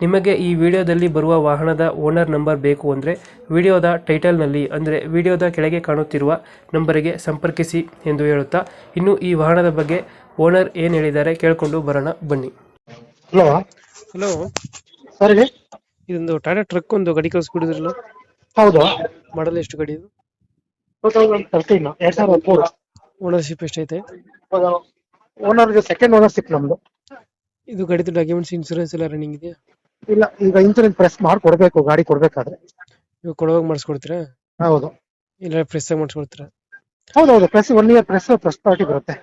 ನಿಮಗೆ ಈ ವಿಡಿಯೋದಲ್ಲಿ ಬರುವ ವಾಹನದ ಓನರ್ ನಂಬರ್ ಬೇಕು ಅಂದರೆ ವಿಡಿಯೋದ ಟೈಟಲ್ನಲ್ಲಿ ಅಂದರೆ ವಿಡಿಯೋದ ಕೆಳಗೆ ಕಾಣುತ್ತಿರುವ ನಂಬರಿಗೆ ಸಂಪರ್ಕಿಸಿ ಎಂದು ಹೇಳುತ್ತಾ ಇನ್ನು ಈ ವಾಹನದ ಬಗ್ಗೆ ಓನರ್ ಏನು ಹೇಳಿದ್ದಾರೆ ಕೇಳಿಕೊಂಡು ಬರೋಣ ಬನ್ನಿ. ಹಲೋ. ಹಲೋ. ಸರಿ ಹೇಳಿ. ಇದೊಂದು ಟಾಟಾ ಟ್ರಕ್ ಒಂದು ಗಡಿ ಕಳಿಸ್ಬಿಡಿದ್ರಲ್ಲ ಹೌದು. ಮಾಡಲ್ ಎಷ್ಟು ಗಾಡಿ ಇದು? ಟೂ ತೌಸಂಡ್ ತರ್ಟೀನ್ ಎರಡ್ ಸಾವಿರದ ಹದಿಮೂರು ಓನರ್ಶಿಪ್ ಎಷ್ಟೈತೆ? ಓನರ್ ಸೆಕೆಂಡ್ ಓನರ್ಶಿಪ್ ನಮ್ದು. ಇದು ಗಾಡಿದು ಡಾಕ್ಯುಮೆಂಟ್ಸ್ ಇನ್ಸೂರೆನ್ಸ್ ಎಲ್ಲ ರನ್ನಿಂಗ್ ಇದೆಯಾ? ಇಲ್ಲ ಈಗ ಇನ್ಸೂರೆನ್ಸ್ ಪ್ರೆಸ್ ಮಾಡಿ ಕೊಡ್ಬೇಕು ಗಾಡಿ ಕೊಡ್ಬೇಕಾದ್ರೆ. ನೀವು ಕೊಡುವಾಗ ಮಾಡಿಸ್ಕೊಡ್ತೀರಾ? ಹೌದು. ಇಲ್ಲ ಪ್ರೆಸ್ ಆಗಿ ಹೌದು ಹೌದು press one year press press party ಬರುತ್ತೆ.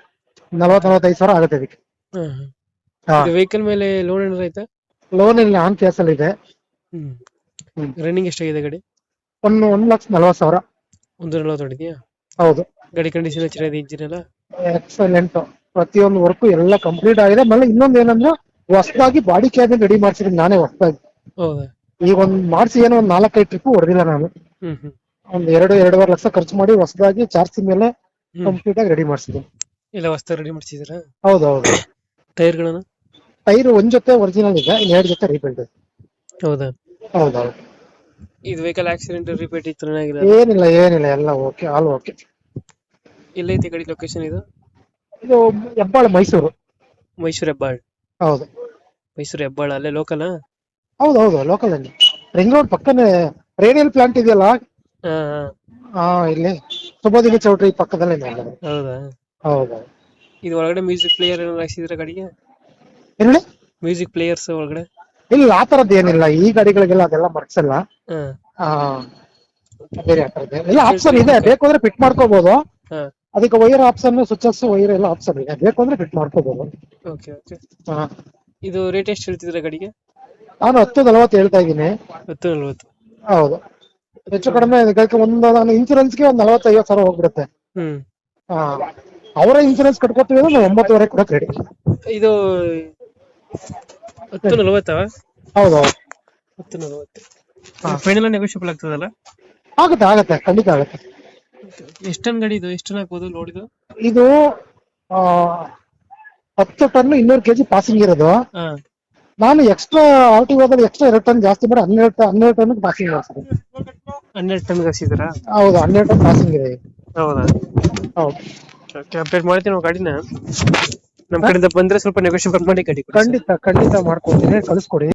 ನಲವತ್ತು ನಲವತ್ತೈದು ಸಾವಿರ ಆಗುತ್ತೆ ಇದಕ್ಕೆ. ಹ್ಮ್ ಹಾ. ಹಾಂ ವೆಹಿಕಲ್ ಮೇಲೆ ಲೋನ್ ಏನಾರ ಐತಾ ಲೋನ್ ಇಲ್ಲ ಆನ್ ಕೇಸಲ್ಲಿ ಇದೆ. ಹ್ಮ್. ರನ್ನಿಂಗ್ ಎಷ್ಟಾಗಿದೆ ಗಾಡಿ? ಒಂದು ಒಂದು ಲಕ್ಷ ನಲವತ್ತು ಸಾವಿರ. ಒಂದು ನಲ್ವತ್ತು ಹೊಡಿದ್ಯಾ? ಹೌದು. ಗಾಡಿ ಕಂಡೀಷನ್ ಚೆನ್ನಾಗಿದೆ ಇಂಜಿನ್ ಎಲ್ಲ? ಎಕ್ಸಲೆಂಟ್ ಪ್ರತಿಯೊಂದು ವರ್ಕು ಎಲ್ಲ ಕಂಪ್ಲೀಟ್ ಆಗಿದೆ. ಆಮೇಲೆ ಇನ್ನೊಂದು ಏನಂದ್ರೆ ಹೊಸದಾಗಿ ಬಾಡಿ ಕ್ಯಾಬಿನ್ ರೆಡಿ ಮಾಡ್ಸಿದ್ದೀನಿ ನಾನೇ ಹೊಸದಾಗಿ. ಹೌದಾ. ಈಗ ಒಂದ್ ಮಾಡಿಸಿ ಏನೋ ಒಂದ್ ನಾಲ್ಕೈದು ಟ್ರಿಪ್ ಹೊಡೆದಿಲ್ಲ ನಾನು. ಹ್ಮ್ ಹ್ಮ್. ಒಂದ್ ಎರಡು ಎರಡೂವರೆ ಲಕ್ಷ ಖರ್ಚು ಮಾಡಿ ಹೊಸದಾಗಿ ಚಾರ್ಜ್ ಮೇಲೆ ಹ್ಮ್. ಕಂಪ್ಲೀಟ್ ಆಗಿ ರೆಡಿ ಮಾಡಿಸಿದ್ದೀನಿ. ಇಲ್ಲ ಹೊಸ್ತ ರೆಡಿ ಮಾಡ್ಸಿದ್ದೀರಾ? ಹೌದು ಹೌದು. ಟೈರ್ಗಳನ್ನ? ಟೈರ್ ಒಂದ್ ಜೊತೆ ಒರಿಜಿನಲ್ ಇದೆ ಇನ್ ಎರಡು ಜೊತೆ ರೀಬಿಲ್ಡ್ ಇದೆ ಹೌದಾ ಹೌದೌದು ಇದು ವೆಹಿಕಲ್ ಆಕ್ಸಿಡೆಂಟ್ ರಿಪೇಟ್ ಇತ್ತು ಏನಿಲ್ಲ ಏನಿಲ್ಲ ಎಲ್ಲ ಓಕೆ ಆಲ್ ಓಕೆ ಎಲ್ಲೈತೆ ಗಾಡಿ ಲೊಕೇಶನ್ ಇದು? ಇದು ಹೆಬ್ಬಾಳ್ ಮೈಸೂರು. ಮೈಸೂರು ಹೆಬ್ಬಾಳ್. ಹೌದು. ಮೈಸೂರು ಹೆಬ್ಬಾಳ ಅಲ್ಲೇ ಲೋಕಲ್ ಹೌದು ಹೌದು ಲೋಕಲ್ ಅಲ್ಲಿ. ರಿಂಗ್ ರೋಡ್ ಪಕ್ಕನೇ ರೇಡಿಯಲ್ ಪ್ಲಾಂಟ್ ಇದೆಯಲ್ಲ? ಹಾ ಹಾ. ಹಾ ಇಲ್ಲಿ. ಸುಬೋಧಿನಿ ಚೌಟ್ರಿ ಪಕ್ಕದಲ್ಲೇ. ಹೌದಾ? ಹೌದು. ಇದು ಒಳಗಡೆ ಮ್ಯೂಸಿಕ್ ಪ್ಲೇಯರ್ ಏನಾದ್ರು ಹಾಕ್ಸಿದ್ರ ಗಾಡಿಗೆ? ಏನ್ ಹೇಳಿ ಮ್ಯೂಸಿಕ್ ಪ್ಲೇಯರ್ಸ್ ಒಳಗಡೆ? ಇಲ್ಲ ಆ ತರದ್ದು ಏನಿಲ್ಲ. ಈ ಗಾಡಿಗಳಿಗೆಲ್ಲ ಅದೆಲ್ಲ ಮರ್ಸಲ್ಲ ಹಾ. ಆ, ಬೇರೆ ಆ ಥರದ್ದು ಎಲ್ಲ ಆಪ್ಷನ್ ಇದೆ. ಬೇಕು ಅಂದ್ರೆ ಫಿಟ್ ಮಾಡ್ಕೋಬಹುದು ಹಾ. ಅದಕ್ಕೆ ವೈರ್ ಆಪ್ಷನ್ ಸ್ವಿಚಸ್ ವೈರ್ ಎಲ್ಲ ಆಪ್ಷನ್ ಇದೆ. ಬೇಕು ಅಂದ್ರೆ ಫಿಟ್ ಮಾಡ್ಕೋಬಹುದು ಓಕೆ ಓಕೆ ಹಾ. ಇದು ರೇಟ್ ಎಷ್ಟು ಹೇಳ್ತಿದ್ರ ಗಾಡಿಗೆ? ನಾನು ಹತ್ತು ನಲವತ್ತು ಹೇಳ್ತಾ ಇದ್ದೀನಿ. ಹತ್ತು ನಲ್ವತ್ತು. ಹೌದು. ಹೆಚ್ಚು ಕಡಿಮೆ ಇದಕ್ಕೆ ಒಂದು ನಾನು ಇನ್ಸೂರೆನ್ಸ್ಗೆ ಒಂದು ನಲವತ್ತು ಐವತ್ತು ಸಾವಿರ ಹೋಗ್ಬಿಡುತ್ತೆ. ಹ್ಮ್. ಹಾ. ಅವರ ಇನ್ಸೂರೆನ್ಸ್ ಕಟ್ಕೊತೀವಿ ಅಂದ್ರೆ ನಾವು ಒಂಬತ್ತುವರೆ ಕೊಡಕ್ಕೆ ರೆಡಿ ಇದು ಹತ್ತು ನಲ್ವತ್ತಾ? ಹೌದು ಹೌದು. ಹತ್ತು ನಲ್ವತ್ತು. ಫೈನಲ್ ನೆಗೋಷಿಯಬಲ್ ಆಗ್ತದಲ್ಲ? ಆಗುತ್ತೆ ಆಗುತ್ತೆ. ಖಂಡಿತ ಆಗುತ್ತೆ. ಎಷ್ಟು ಗಡಿ ಗಾಡಿ ಇದು? ಎಷ್ಟು ಟನ್ ಹಾಕ್ಬೋದು ಲೋಡ್ ಇದು? ಇದು ಆ, ಹತ್ತು ಟನ್ ಇನ್ನೂರು ಕೆಜಿ ಪಾಸಿಂಗ್ ಇರೋದು. ನಾನು ಎಕ್ಸ್ಟ್ರಾ ಆರ್ ಟಿ ಹೋದಲ್ಲಿ ಎಕ್ಸ್ಟ್ರಾ ಎರಡು ಟನ್ ಜಾಸ್ತಿ ಮಾಡಿ ಹನ್ನೆರಡು ಟನ್ ಹನ್ನೆರಡು ಟನ್ ಪಾಸಿಂಗ್ ಮಾಡ್ತೀನಿ. ಹನ್ನೆರಡು ಟನ್ ಹಾಕ್ಸಿದ್ದೀರಾ ಹೌದು ಹನ್ನೆರಡು ಟನ್ ಪಾಸಿಂಗ್ ಇದೆ. ಹೌದಾ? ಹೌದು. ಅಪ್ಡೇಟ್ ಮಾಡ್ತೀನಿ ನಾವು ಗಾಡಿನ. ನಮ್ಮ ಕಡೆಯಿಂದ ಬಂದ್ರೆ ಸ್ವಲ್ಪ ನೆಗೋಷಿಯೇಟ್ ಮಾಡಿ ಗಾಡಿ ಖಂಡಿತ ಖಂಡಿತ ಮಾಡ್ಕೊಡ್ತೀನಿ. ಕಳಿಸ್ಕೊಡಿ.